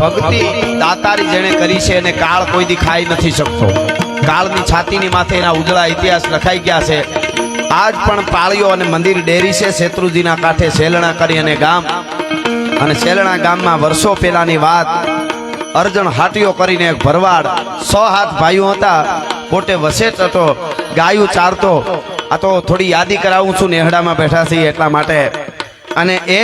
ભક્તિ દાતારી જેણે કરી છે એને કાળ કોઈ દી ખાઈ નથી શકતો. કાળની છાતીની માથે એના ઉજળા ઇતિહાસ લખાઈ ગયા છે. આજ પણ પાળીઓ અને મંદિર ડેરી છે, શેત્રુજીના કાંઠે શેલણા કરી અને ગામ અને શેલણા ગામમાં વર્ષો પહેલાની વાત, અર્જણ હાટીઓ કરીને એક ભરવાડ, સો હાથ ભાઈઓ હતા, પોતે વસેટ હતો, ગાયું ચારતો. આ તો થોડી યાદી કરાવું છું, નેહડામાં બેઠા છીએ એટલા માટે. અને એ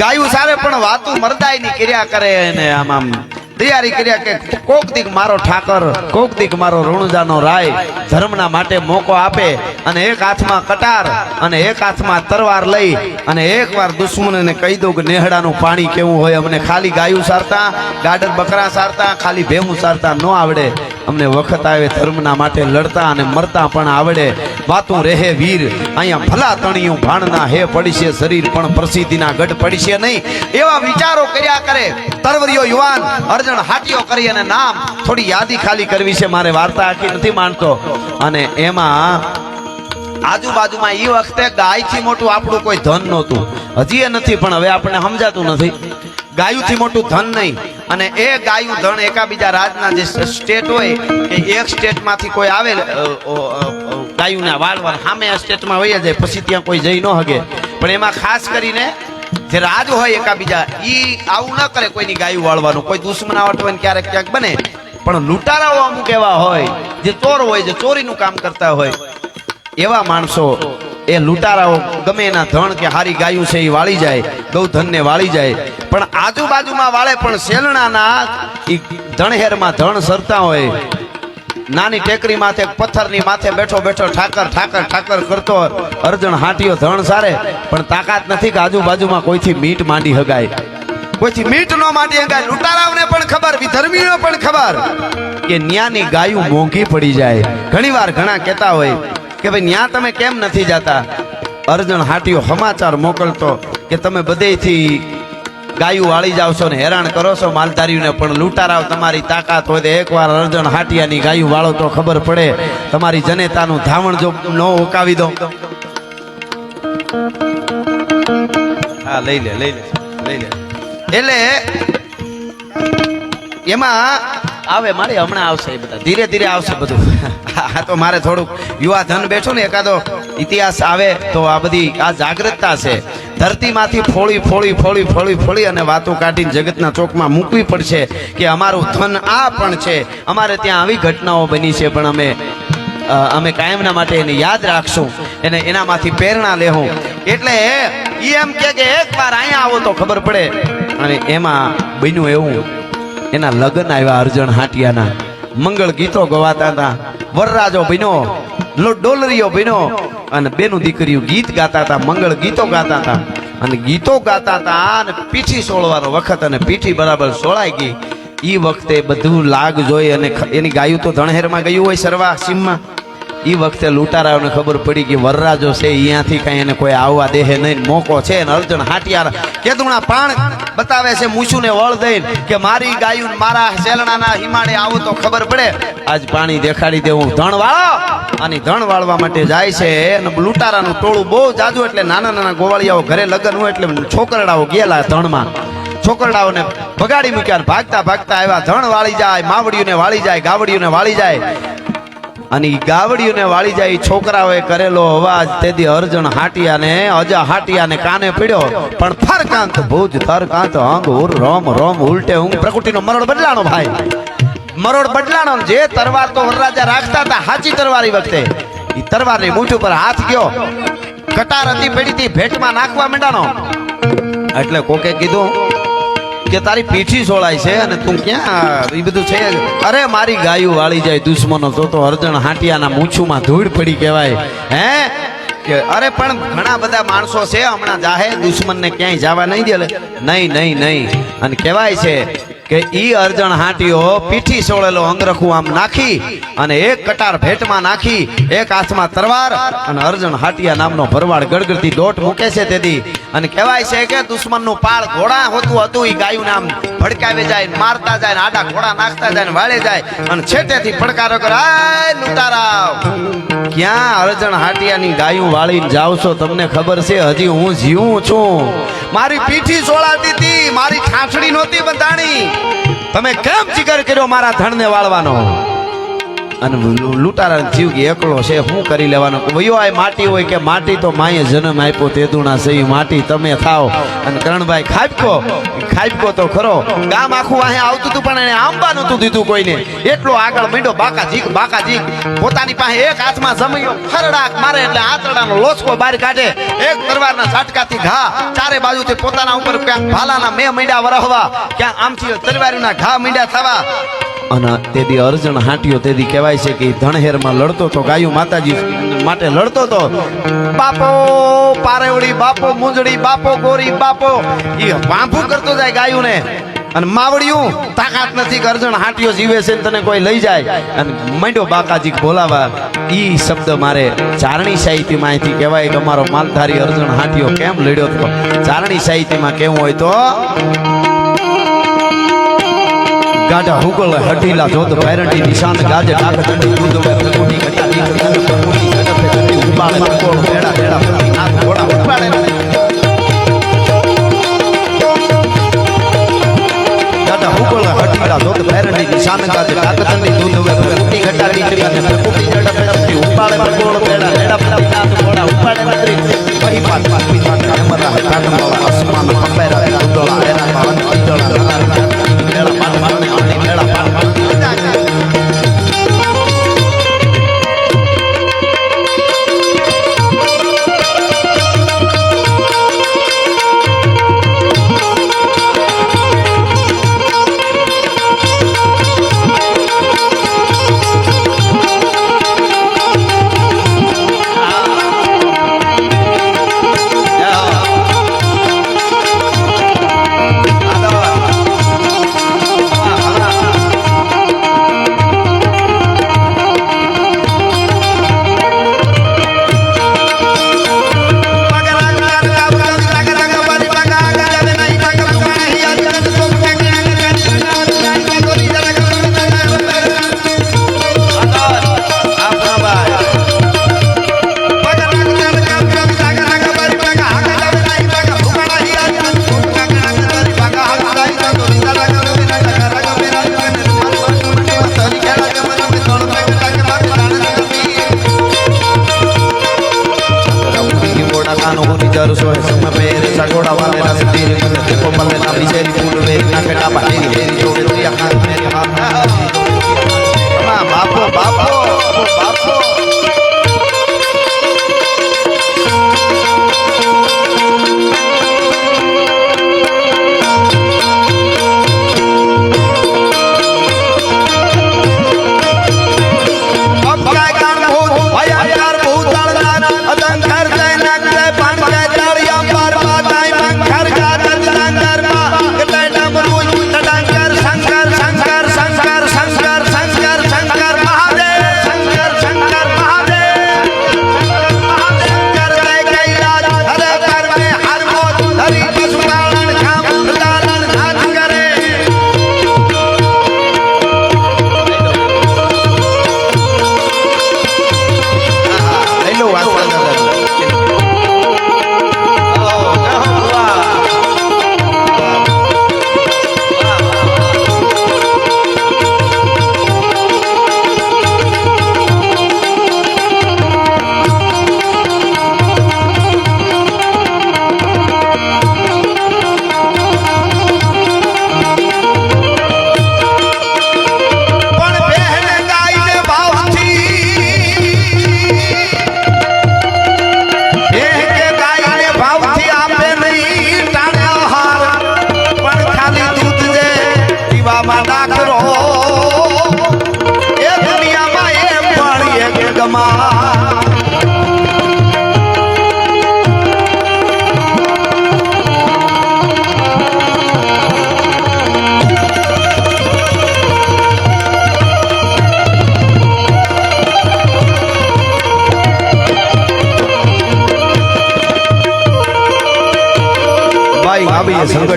ગાયું સારે પણ વાતું મરદાયની ક્રિયા કરે એને આમ આમ તૈયારી કર્યા કે કોક દીક મારો ઠાકર, કોક દીક મારો રણુજાનો રાય ધર્મના માટે મોકો આપે અને એક હાથમાં કટાર અને એક હાથમાં તરવાર લઈ અને એકવાર દુશ્મનને કહી દઉં કે નેહડાનું પાણી કેવું હોય અમને ખાલી ગાયું સારતા, ગાડર બકરા સારતા, ખાલી ભેમું સારતા ન આવડે. અમને વખત આવે ધર્મના માટે લડતા અને મરતા પણ આવડે. વાતું રહે વીર. અહીંયા ભલા તણિયું ભાણના હે પડીશે શરીર, પણ પ્રસિદ્ધિના ગઢ પડીશે નહીં. એવા વિચારો કર્યા કરે. તરવરીઓ યુવાન, અર્જણ હાટીઓ કરી અને નામ થોડી યાદી ખાલી કરવી છે. મારે વાર્તા આખી નથી માનતો. અને એમાં આજુબાજુમાં એ વખતે ગાયથી મોટું આપણું કોઈ ધન નહોતું. હજી એ નથી, પણ હવે આપણને સમજાતું નથી. ગાયુંથી મોટું ધન નહીં. અને એ ગાયું ધન એકાબીજા રાજના જે સ્ટેટ હોય કે એક સ્ટેટમાંથી કોઈ આવે ગાયુંના વાળવા સામે સ્ટેટમાં હોય જાય, પછી ત્યાં કોઈ જઈ ન હગે. પણ એમાં ખાસ કરીને જે રાજ હોય એકાબીજા, ઈ આવું ન કરે કોઈની ગાયું વાળવાનું. કોઈ દુશ્મનાવટ હોય ક્યારેક ક્યાંક બને. પણ લૂંટારાઓ અમુક એવા હોય, જે ચોર હોય, જે ચોરીનું કામ કરતા હોય, એવા માણસો એ લૂંટારાઓ ગમે એના ધણ કે હારી ગાયું છે એ વાળી જાય, ગૌધનને વાળી જાય. પણ આજુબાજુમાં વાળે પણ શેલણાના ધણહેરમાં ધણ સરતા હોય. નાની ટેકરી માથે, પથ્થરની માથે બેઠો બેઠો ઠાકર ઠાકર ઠાકર કરતો અર્જણ હાંટીયો ધણ સારે, પણ તાકાત નથી કે આજુબાજુમાં કોઈથી મીટ માંડી હગાય. કોઈથી મીટ નો માંડી હગાય. લૂંટારાઓને પણ ખબર, વિધર્મીઓ પણ ખબર કે ન્યાની ગાયું મોંઘી પડી જાય. ઘણીવાર ઘણા કહેતા હોય કે ભાઈ, ન્યા તમે કેમ નથી જાતા? અર્જણ હાટીઓ સમાચાર મોકલતો કે, તમે બધેથી ગાયું વાળી જાવ છો ને હેરાન કરો છો માલધારીઓને, પણ લૂંટારાવ તમારી તાકાત હોય તો એકવાર અર્જણ હાટિયાની ગાયું વાળો તો ખબર પડે. તમારી જનેતાનું ધાવણ જો ન ઉકાવી દો. હા, લઈ લે લઈ લે લઈ લે. એટલે એમાં આવે, મારે હમણાં આવશે એ બધા. ધીરે ધીરે આવશે બધું. આ તો મારે થોડુંક યુવા ધન બેઠો ને એકાદો ઇતિહાસ આવે તો આ બધી આ જાગૃતતા છે. ધરતીમાંથી ફોળી ફોળી ફોળી ફોળી ફોળી અને વાતો કાઢીને જગતના ચોકમાં મૂકવી પડશે કે અમારું ધન આ પણ છે. અમારે ત્યાં આવી ઘટનાઓ બની છે, પણ અમે અમે કાયમના માટે એને યાદ રાખશું એને એનામાંથી પ્રેરણા લેવું એટલે એ એમ કે કે એકવાર અહીંયા આવો તો ખબર પડે. અને એમાં બન્યું એવું. એના લગ્ન આવ્યા અર્જણ હાટિયાના. મંગળ ગીતો ગવાતા હતા. વરરાજો બન્યો. ડોલરીઓ બન્યો અને બેનું દીકરીઓ ગીત ગાતા હતા, મંગળ ગીતો ગાતા હતા. અને ગીતો ગાતા હતા અને પીઠી સોળવાનો વખત અને પીઠી બરાબર સોળાઈ ગઈ. એ વખતે બધું લાગ જોઈ અને એની ગાયું તો ધણહેરમાં ગયું હોય સરવા, સીમમાં. ઈ વખતે લૂંટારાઓને ખબર પડી કે વરરાજો છે અહીંયાથી કાંઈ એને કોઈ આવવા દેહે નહીં, મોકો છે ને અર્જણ હાટિયાર કેતુણા પાણ બતાવે છે, મૂછુને વળ દઈને કે મારી ગાયું મારા શેલણાના હિમાડે આવું તો ખબર પડે. આજ પાણી દેખાડી દેવું ધણ વાળો. અને ધણ વાળવા માટે જાય છે અને લૂંટારાનું ટોળું બહુ જાજુ એટલે નાના નાના ગોવાળિયાઓ ઘરે લગ્ન હોય એટલે છોકરડાઓ ગયેલા ધણમાં. છોકરડાઓને બગાડી મૂક્યા ભાગતા ભાગતા આવ્યા, ધણ વાળી જાય, માવડીઓને વાળી જાય, ગાવડીઓને વાળી જાય. અને ગાવડીઓને વાળી જાય છોકરાઓએ કરેલો અવાજ, તેથી અર્જણ હાટિયાને અજા હાટિયાને કાને પડ્યો. પણ ફરકાંત ભુજ, થરકાંત અંગ, ઉર, રોમ રોમ, ઉલટે ઊંઘ. પ્રકૃતિનો મરોડ બદલાણો ભાઈ. મરોડ બદલાણો જે તરવાર તો વરરાજા રાખતા હતા, હાચી તરવારી વખતે. એ તરવારની મૂઠ ઉપર હાથ ગયો. કટાર હતી પડી હતી, ભેટમાં નાખવા માંડાનો. એટલે કોકે કીધું કે તારી પીઠી સોળાય છે અને તું ક્યાં એ બધું છે અરે, મારી ગાયું વાળી જાય દુશ્મનો, તો તો અર્જણ હાંટિયાના મૂછુમાં ધૂળ પડી કહેવાય. હે? અરે, પણ ઘણા બધા માણસો છે, હમણાં જાહે, દુશ્મનને ક્યાંય જવા નહીં દે નહીં નહીં નહીં. અને કહેવાય છે કે ઈ અર્જણ હાટીઓ પીઠી સોળેલો અંગરખું આમ નાખી અને એક કટાર ભેટમાં નાખી, એક હાથમાં તરવાર અને અર્જણ હાટિયા નામનો ભરવાડ ગડગડતી દોટ મૂકે છે તેથી. અને કહેવાય છે કે દુશ્મનનું પાળ ઘોડા હોતું હતું, ઈ ગાયું નામ ભડકાવે જાય મારતા જાય આડા ઘોડા નાખતા જાય વાળે જાય. અને છેટેથી પડકારો કરાય લૂંટારાવ ક્યાં અર્જણ હાટિયાની ગાયું વાળીને જાવ છો તમને ખબર છે? હજી હું જીવું છું. મારી પીઠી સોળાતી હતી મારી ખાંસડી નહોતી બંધાણી. તમે કેમ જીગર કર્યો મારા ધણને વાળવાનો? અને લૂંટારા જીવ કે એકલો છે, શું કરી લેવાનો? વયો આ માટી હોય કે માટી તો માએ જન્મ આપ્યો તેદુના છે માટી તમે થાવ અને કરણભાઈ ખાપકો ખાપકો તો ખરો. ગામ આખું વાહે આવતું હતું, પણ એને આંબા નતું દીધું કોઈને. એટલો આગળ મીંડો બાકા જીક બાકા જીક પોતાની પાસે એક હાથમાં જમૈયો ખરડાક મારે એટલે આંતરડાનો લોચકો બહાર કાઢે. એક તરવારના ઝાટકાથી ઘા. ચારે બાજુથી પોતાના ઉપર ક્યાંક ભાલાના મેં મીંડા વરહવા. ક્યાંક આમથી તરવારીના ઘા મીંડા થવા. અને તેથી અર્જુન હાંટ્યો તેથી કહેવાય છે કે ધણહેરમાં લડતો તો ગાયું માતાજી માટે લડતો તો બાપો, પારેવડી બાપો, મુંજડી બાપો, ગોરી બાપો, એ વાંભું કરતો જાય ગાયુંને. અને માવડિયું, તાકાત નથી કે અર્જુન હાંટ્યો જીવે છે તને કોઈ લઈ જાય. અને મંડ્યો બાકાજી બોલાવા, ઈ શબ્દ મારે ચારણી સાહિત્યમાં અહીંથી કહેવાય કે અમારો માલધારી અર્જુન હાંટ્યો કેમ લડ્યો તો? ચારણી સાહિત્યમાં કેવું હોય તો ગાઢા હુગલ હટીલા જોત ભૈરંડી નિશાન ગાજે ડાક ચંડી દૂધ દીક ધન પ્રકુટી ઝડપે ચંડી ઉપાડે મકોળ ભેડા ભેડા ફરી ઘોડા ઉપાડે ગાઢા હુગલ હટીલા જોત ભૈરંડી નિશાન ગાજે ડાક ચંડી દૂધ ઘટા દીક ધન પ્રકુટી ઝડપે ચંડી ઉપાડે મકોળ ભેડા ભેડા ફરી નાથ ઘોડા ઉપાડે વહી પાટ પાટ પીતા કામરા કાટમાળા કામ પંબેરા Yo soy su la la miseria y pulver, la que la patina.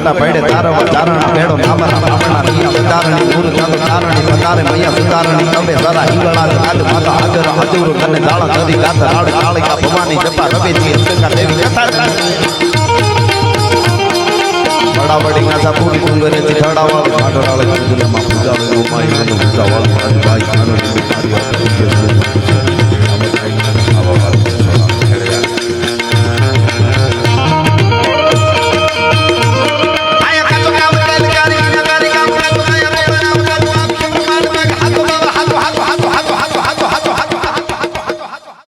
સુતાના પડે તારવા ચારણા ભેડો નામરા આપણા મિયા સુતારણી ગુરુ ચાલો ચારણી પતારે મૈયા સુતારણી તમે તારા હિંગળા કાદ માતા આગર અજુર કને દાળા નદી ગાતા રાડ કાળિકા ભવાની જપા રવેજી અંતકા દેવી કથા બડાબડી નાસા પૂરી કુંગરે ચઢાવા ભાડોરાળ કુંગલામાં પૂજાવે ઓમાઈ અને પૂજાવાળ રાજભાઈ આનંદ વિચારી